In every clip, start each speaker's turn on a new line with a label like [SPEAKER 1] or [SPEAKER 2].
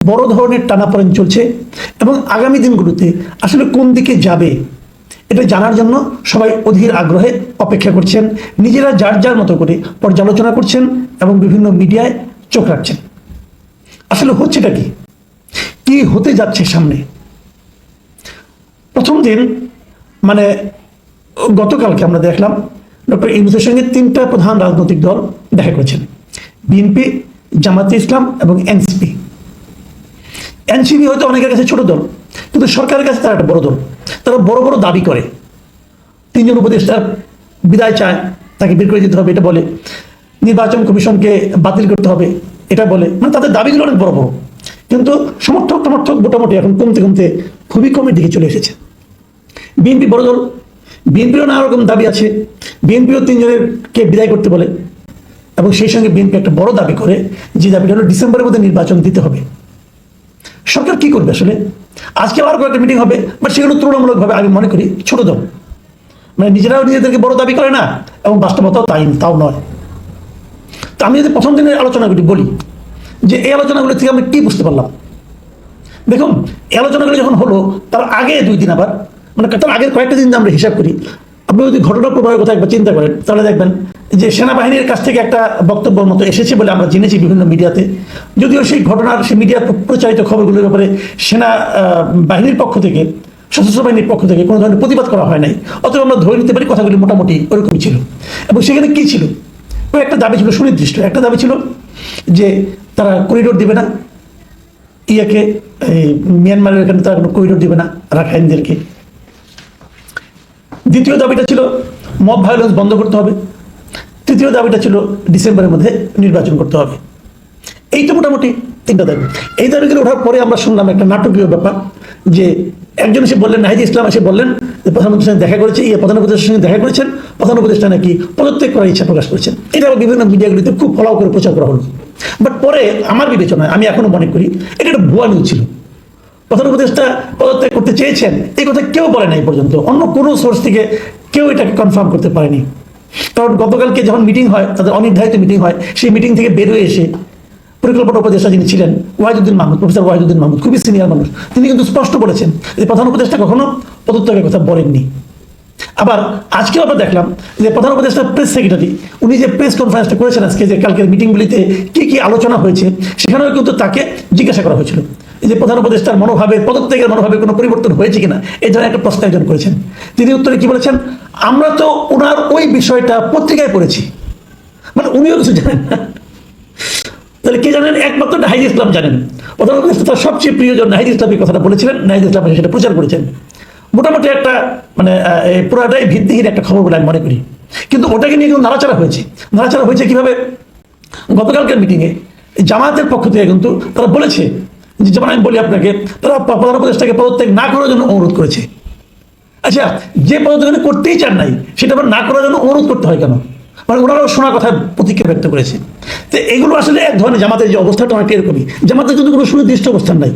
[SPEAKER 1] বড় ধরনের টানাপোড়েন চলছে এবং আগামী দিনগুলোতে আসলে কোন দিকে যাবে এটা জানার জন্য সবাই অধীর আগ্রহে অপেক্ষা করছেন। নিজেরা যার যার মতো করে পর্যালোচনা করছেন এবং বিভিন্ন মিডিয়ায় চোখ রাখছেন। আসলে হচ্ছেটা কি? কি হতে যাচ্ছে সামনে? প্রথম দিন মানে গতকালকে আমরা দেখলাম ডক্টর ইউনুসের সঙ্গে তিনটা প্রধান রাজনৈতিক দল দেখা করেছেন। বিএনপি জামাতে ইসলাম এবং এনসিপি। এনসিপি হয়তো অনেকের কাছে ছোট দল, কিন্তু সরকারের কাছে তারা একটা বড় দল। তারা বড় বড় দাবি করে। তিনজন উপদেষ্টার বিদায় চায়, তাকে বের করে দিতে হবে, এটা বলে। নির্বাচন কমিশনকে বাতিল করতে হবে, এটা বলে। মানে তাদের দাবিগুলো অনেক বড় বড়। কিন্তু সমর্থক সমর্থক মোটামুটি এখন কমতে কমতে খুবই কমের দিকে চলে এসেছে। বিএনপি বড় দল, বিএনপিরও নানা রকম দাবি আছে। বিএনপিও তিনজনেরকে বিদায় করতে বলে। এবং সেই সঙ্গে বিএনপি একটা বড় দাবি করে, যে দাবিটা হলো ডিসেম্বরের মধ্যে নির্বাচন দিতে হবে। সরকার কি করবে আসলে? আজকে আবার কয়েকটা মিটিং হবে বাট সেগুলো তুলনামূলকভাবে আমি মনে করি ছোট দল। মানে নিজেরাও নিজেদেরকে বড় দাবি করে না, এবং বাস্তবতাও তাই, তাও নয়। তো আমি যদি প্রথম দিনের আলোচনাগুলি বলি, যে এই আলোচনাগুলো থেকে আমি কি বুঝতে পারলাম? দেখুন, এই আলোচনাগুলো যখন হলো, তার আগে দুই দিন আবার মানে তার আগের কয়েকটা দিন আমরা হিসাব করি, আপনি যদি ঘটনা প্রবাহের কথা একবার চিন্তা করেন, তাহলে দেখবেন যে সেনাবাহিনীর কাছ থেকে একটা বক্তব্যের মতো এসেছে বলে আমরা জেনেছি বিভিন্ন মিডিয়াতে। যদিও সেই ঘটনার, সেই মিডিয়ার প্রচারিত খবরগুলোর ব্যাপারে সেনা বাহিনীর পক্ষ থেকে, সশস্ত্র বাহিনীর পক্ষ থেকে কোনো ধরনের প্রতিবাদ করা হয় নাই। অতএব আমরা ধরে নিতে পারি কথাগুলি মোটামুটি ওরকমই ছিল। এবং সেখানে কি ছিল? ওই একটা দাবি ছিল সুনির্দিষ্ট। একটা দাবি ছিল যে তারা করিডোর দিবে না। ইয়াকে, এই মিয়ানমারের এখানে তারা কোনো করিডোর দিবে না, রাখাইনদেরকে। দ্বিতীয় দাবিটা ছিল মব ভায়োলেন্স বন্ধ করতে হবে। তৃতীয় দাবিটা ছিল ডিসেম্বরের মধ্যে নির্বাচন করতে হবে। এই তো মোটামুটি তিনটা দাবি। এই দাবিগুলো ওঠার পরে আমরা শুনলাম একটা নাটকীয় ব্যাপার, যে একজন এসে বললেন, নাহিদ ইসলাম এসে বললেন, যে প্রধানমন্ত্রীর সঙ্গে দেখা করেছে ইয়ে প্রধান উপদেষ্টার সঙ্গে দেখা করেছেন, প্রধান উপদেষ্টা নাকি পদত্যাগ করার ইচ্ছা প্রকাশ করেছেন। এটা বিভিন্ন মিডিয়াগুলিতে খুব ফলাও করে প্রচার করা হলো। বাট পরে আমার বিবেচনায়, আমি এখনও মনে করি, এটা একটা ভুয়া নিউজ ছিল। প্রধান উপদেষ্টা পদত্যাগ করতে চেয়েছেন, এই কথা কেউ বলে নাই পর্যন্ত। অন্য কোনো সোর্স থেকে কেউ এটাকে কনফার্ম করতে পারেনি। কারণ গতকালকে যখন মিটিং হয়, তাদের অনির্ধারিত মিটিং হয়, সেই মিটিং থেকে বেরোয় এসে পরিকল্পনা উপদেষ্টা যিনি ছিলেন, ওয়াহিদুদ্দিন মাহমুদ, প্রফেসর ওয়াহিদুদ্দিন মাহমুদ, খুবই সিনিয়র মানুষ, তিনি কিন্তু স্পষ্ট বলেছেন যে প্রধান উপদেষ্টা কখনো পদত্যাগের কথা বলেননি। আবার আজকে আমরা দেখলাম যে প্রধান উপদেষ্টা প্রেস সেক্রেটারি উনি যে প্রেস কনফারেন্সটা করেছেন আজকে, যে কালকের মিটিংগুলিতে কি কি আলোচনা হয়েছে, সেখানেও কিন্তু তাকে জিজ্ঞাসা করা হয়েছিল। যে প্রধান উপদেষ্টার মনোভাবে, পদত্যাগের মনোভাবে কোনো পরিবর্তন হয়েছে কিনা এই ধরনের একটা প্রশ্ন একজন করেছেন। তিনি উত্তরে কি বলেছেন? আমরা তো ওনার ওই বিষয়টা পত্রিকায় পড়েছি। মানে উনিও কিছু জানেন না। তাহলে কে জানেন? একমাত্র নাহিদ ইসলাম জানেন। প্রধান উপদেষ্টা তার সবচেয়ে প্রিয়জন নাহিদ ইসলাম এই কথাটা বলেছিলেন। নাহিদ ইসলাম সেটা প্রচার করেছেন। মোটামুটি একটা মানে পুরাটাই ভিত্তিহীন একটা খবর বলে আমি মনে করি। কিন্তু ওটাকে নিয়ে কিন্তু নাড়াচাড়া হয়েছে। নাড়াচাড়া হয়েছে কীভাবে? গতকালকের মিটিংয়ে জামায়াতের পক্ষ থেকে কিন্তু তারা বলেছে যেমন আমি বলি আপনাকে, তারা প্রধান উপদেষ্টাকে পদত্যাগ না করার জন্য অনুরোধ করেছে। আচ্ছা যে পদত্যাগ করতেই চান নাই, সেটা আবার না করার জন্য অনুরোধ করতে হয় কেন? মানে ওনারাও শোনা কথা প্রতিক্রিয়া ব্যক্ত করেছে। তো এগুলো আসলে এক ধরনের জামাতের যে অবস্থাটা অনেকটা এরকমই। জামাতের কিন্তু কোনো সুনির্দিষ্ট অবস্থান নাই,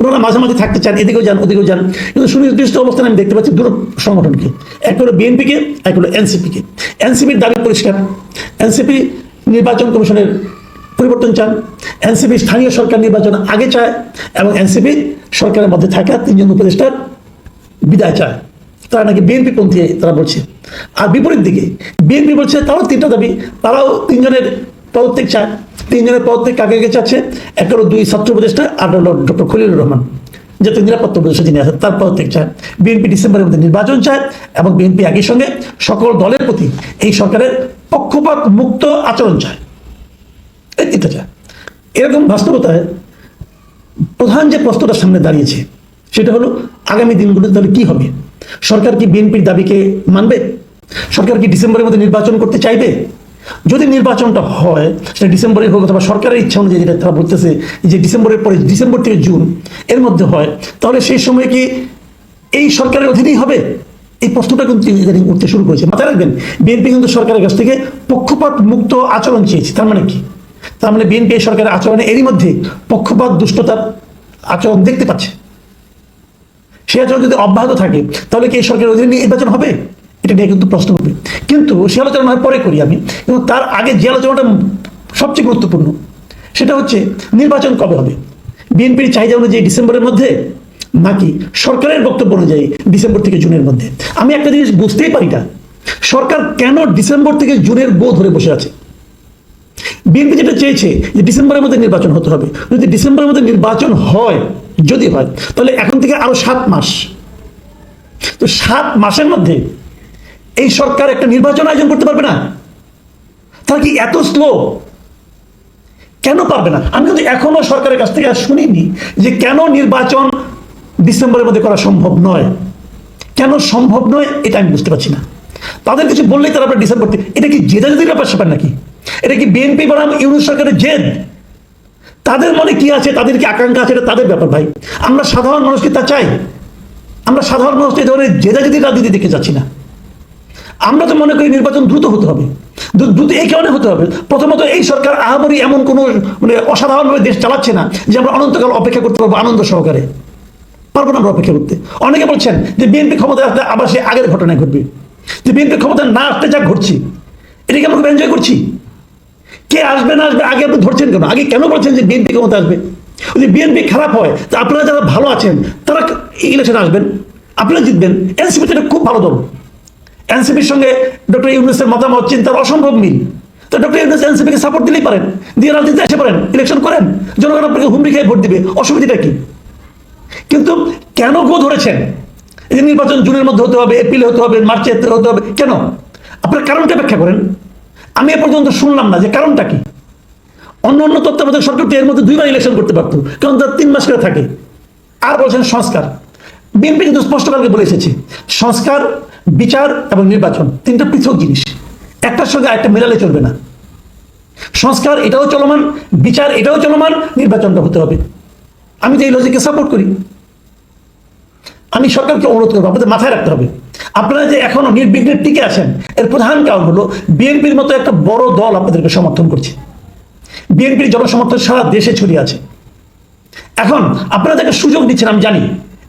[SPEAKER 1] ওনারা মাঝে মাঝে থাকতে চান, এদিকেও যান, ওদিকেও যান, কিন্তু সুনির্দিষ্ট অবস্থান আমি দেখতে পাচ্ছি দুটো সংগঠনকে। এক হলো বিএনপিকে, এক হলো এনসিপিকে। এনসিপির দাবি পরিষ্কার। এনসিপি নির্বাচন কমিশনের পরিবর্তন চান। এনসিপি স্থানীয় সরকার নির্বাচন আগে চায় এবং এনসিপি সরকারের মধ্যে থাকা তিনজন উপদেষ্টার বিদায় চায়। তারা নাকি বিএনপি পন্থী, তারা বলছে। আর বিপরীত দিকে, বিএনপি বলছে তারাও তিনটা দাবি, তারাও তিনজনের পদত্যাগ চায়। তিনজনের পদত্যাগ কাকে কাকে চাচ্ছে? এক হলো দুই ছাত্র উপদেষ্টা, আর হলো ডক্টর খলিলুর রহমান। জাতীয় নিরাপত্তা উপদেষ্টা যিনি আছেন, তার পদত্যাগ চায়। বিএনপি ডিসেম্বরের মধ্যে নির্বাচন চায় এবং বিএনপি একই সঙ্গে সকল দলের প্রতি এই সরকারের পক্ষপাত মুক্ত আচরণ চায়। এরকম বাস্তবতায় প্রধান যে প্রশ্নটা সামনে দাঁড়িয়েছে, সেটা হলো আগামী দিনগুলোতে তাহলে কি হবে? সরকার কি বিএনপির দাবিকে মানবে? সরকার কি ডিসেম্বরের মধ্যে নির্বাচন করতে চাইবে? যদি নির্বাচনটা হয়, সেটা ডিসেম্বরে হোক অথবা সরকারের ইচ্ছা অনুযায়ী যেটা তারা বলতেছে যে ডিসেম্বরের পরে, ডিসেম্বর থেকে জুন, এর মধ্যে হয়, তাহলে সেই সময় কি এই সরকারের অধীনেই হবে? এই প্রশ্নটা কিন্তু ইদানিং উঠতে শুরু করেছে। মাথায় রাখবেন, বিএনপি কিন্তু সরকারের কাছ থেকে পক্ষপাত মুক্ত আচরণ চেয়েছে। তার মানে কি? তার মানে বিএনপি সরকারের আচরণে এরই মধ্যে পক্ষপাত, দুষ্টতার আচরণ দেখতে পাচ্ছে। সে আচরণ যদি অব্যাহত থাকে, তাহলে কি এই সরকারের অধীনে নির্বাচন হবে? এটা নিয়ে কিন্তু প্রশ্ন হবে। কিন্তু সে আলোচনা পরে করি আমি কিন্তু তার আগে যে আলোচনাটা সবচেয়ে গুরুত্বপূর্ণ, সেটা হচ্ছে নির্বাচন কবে হবে? বিএনপির চাহিদা অনুযায়ী ডিসেম্বরের মধ্যে, নাকি সরকারের বক্তব্য অনুযায়ী ডিসেম্বর থেকে জুনের মধ্যে? আমি একটা জিনিস বুঝতেই পারি না। সরকার কেন ডিসেম্বর থেকে জুনের গো ধরে বসে আছে? বিএনপি যেটা চেয়েছে যে ডিসেম্বরের মধ্যে নির্বাচন হতে হবে। যদি ডিসেম্বরের মধ্যে নির্বাচন হয়, যদি হয়, তাহলে এখন থেকে আরও সাত মাস। তো সাত মাসের মধ্যে এই সরকার একটা নির্বাচন আয়োজন করতে পারবে না? তারা কি এত স্লো কেন পারবে না? আমি কিন্তু এখনও সরকারের কাছ থেকে আর শুনিনি যে কেন নির্বাচন ডিসেম্বরের মধ্যে করা সম্ভব নয়। কেন সম্ভব নয়, এটা আমি বুঝতে পারছি না। তাদের কিছু বললেই তারা আপনার ডিসেম্বর এটা কি জেদাজেদির ব্যাপার স্যাপার নাকি? এটা কি বিএনপি বনাম, ইউনুস সরকারের জেদ? তাদের মনে কি আছে? তাদের কি আকাঙ্ক্ষা আছে? এটা তাদের ব্যাপার ভাই। আমরা সাধারণ মানুষকে তা চাই? আমরা সাধারণ মানুষকে ধরনের জেদাজেদি রাজনীতি দেখে যাচ্ছি না। আমরা তো মনে করি নির্বাচন দ্রুত হতে হবে। দ্রু- দ্রুত এই কারণে হতে হবে। প্রথমত এই সরকার আহামরি এমন কোনো মানে অসাধারণভাবে দেশ চালাচ্ছে না যে আমরা অনন্তকাল অপেক্ষা করতে পারব আনন্দ সহকারে। পারব না আমরা অপেক্ষা করতে। অনেকে বলছেন যে বিএনপি ক্ষমতা আসলে আবার সে আগের ঘটনায় ঘটবে। যে বিএনপি ক্ষমতা না আসতে যা ঘটছি এটাকে আমরা এনজয় করছি? কে আসবে না আসবে? আগে আপনি ধরছেন কেন? আগে কেন বলছেন যে বিএনপি ক্ষমতা আসবে? যদি বিএনপি খারাপ হয়, তা আপনারা যারা ভালো আছেন, তারা ইলেকশনে আসবেন। আপনারা জিতবেন। এনসিপি তো খুব ভালো দল। এনসিপির সঙ্গে ডক্টর ইউনুসের মতামত, চিন্তার অসম্ভব মিল। তো ডক্টর ইউনুস এনসিপিকে সাপোর্ট দিলেই পারেন। দিয়ে রাজনীতিতে এসে পারেন ইলেকশন করেন। জনগণ আপনাকে হুমড়ি খেয়ে ভোট দিবে। অসুবিধাটা কি? কিন্তু কেন গো ধরেছেন? এই নির্বাচন জুনের মধ্যে হতে হবে, এপ্রিলে হতে হবে, মার্চে হতে হবে। কেন? আপনার কারণটা ব্যাখ্যা করেন। আমি এ পর্যন্ত শুনলাম না যে কারণটা কি? অন্য অন্য তত্ত্বাবধায়ক সরকার এর মধ্যে দুইবার ইলেকশন করতে পারতো, কারণ তার তিন মাস করে থাকে। আর বলছেন সংস্কার। বিএনপি কিন্তু স্পষ্টভাবে বলে এসেছে, সংস্কার, বিচার এবং নির্বাচন তিনটা পৃথক জিনিস। একটার সঙ্গে আরেকটা মেলালে চলবে না। সংস্কার এটাও চলমান, বিচার এটাও চলমান, নির্বাচনটা হতে হবে। আমি তো এই লজিকে সাপোর্ট করি, আমি সরকারকে অনুরোধ করব আমাদের মাথায় রাখতে হবে। আপনারা যে এখনও নির্বিঘ্নে টিকে আছেন, এর প্রধান কারণ হলো বিএনপির মতো একটা বড় দল আপনাদেরকে সমর্থন করছে। বিএনপির জনসমর্থন সারা দেশে ছড়িয়ে আছে। এখন আপনারা যাকে সুযোগ দিচ্ছেন, আমি জানি,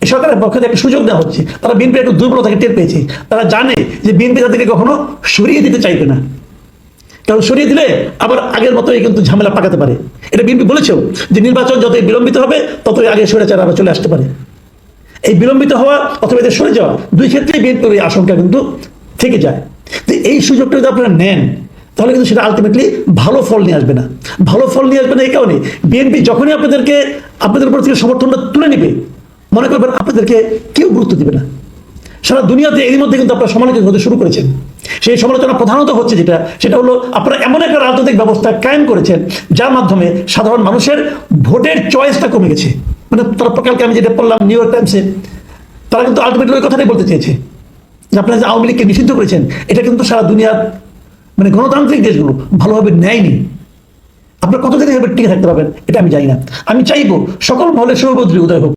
[SPEAKER 1] এই সরকারের পক্ষ থেকে সুযোগ দেওয়া হচ্ছে, তারা বিএনপির একটু দুর্বলতাকে টের পেয়েছে। তারা জানে যে বিএনপি তাদেরকে কখনো সরিয়ে দিতে চাইবে না। কারণ সরিয়ে দিলে আবার আগের মতোই কিন্তু ঝামেলা পাকাতে পারে। এটা বিএনপি বলেছেও যে নির্বাচন যতই বিলম্বিত হবে, ততই আগে সরেচার আবার চলে আসতে পারে। এই বিলম্বিত হওয়া অথবা এদের সরে যাওয়া, দুই ক্ষেত্রেই বিএনপির এই আশঙ্কা কিন্তু থেকে যায়। তো এই সুযোগটা যদি আপনারা নেন, তাহলে কিন্তু সেটা আলটিমেটলি ভালো ফল নিয়ে আসবে না। ভালো ফল নিয়ে আসবে না এই কারণে বিএনপি যখনই আপনাদেরকে, আপনাদের উপর থেকে সমর্থনটা তুলে নেবে, মনে করবেন আপনাদেরকে কেউ গুরুত্ব দিবে না। সারা দুনিয়াতে এর মধ্যে কিন্তু আপনারা সমালোচনা হতে শুরু করেছেন। সেই সমালোচনা প্রধানত হচ্ছে যেটা, সেটা হলো আপনারা এমন একটা রাজনৈতিক ব্যবস্থা কায়েম করেছেন, যার মাধ্যমে সাধারণ মানুষের ভোটের চয়েসটা কমে গেছে। মানে তারা কালকে আমি যেটা পড়লাম নিউ ইয়র্ক টাইমসে তারা কিন্তু আলটিমেটলি ওই কথাটাই বলতে চেয়েছে। যে আপনারা যে আওয়ামী লীগকে নিষিদ্ধ করেছেন, এটা কিন্তু সারা দুনিয়ার মানে গণতান্ত্রিক দেশগুলো ভালোভাবে নেয়নি। আপনারা কতদিন এভাবে টিকে থাকতে পারবেন, এটা আমি জানি না। আমি চাইব সকল মহলে সৌভদ্রী উদয় হোক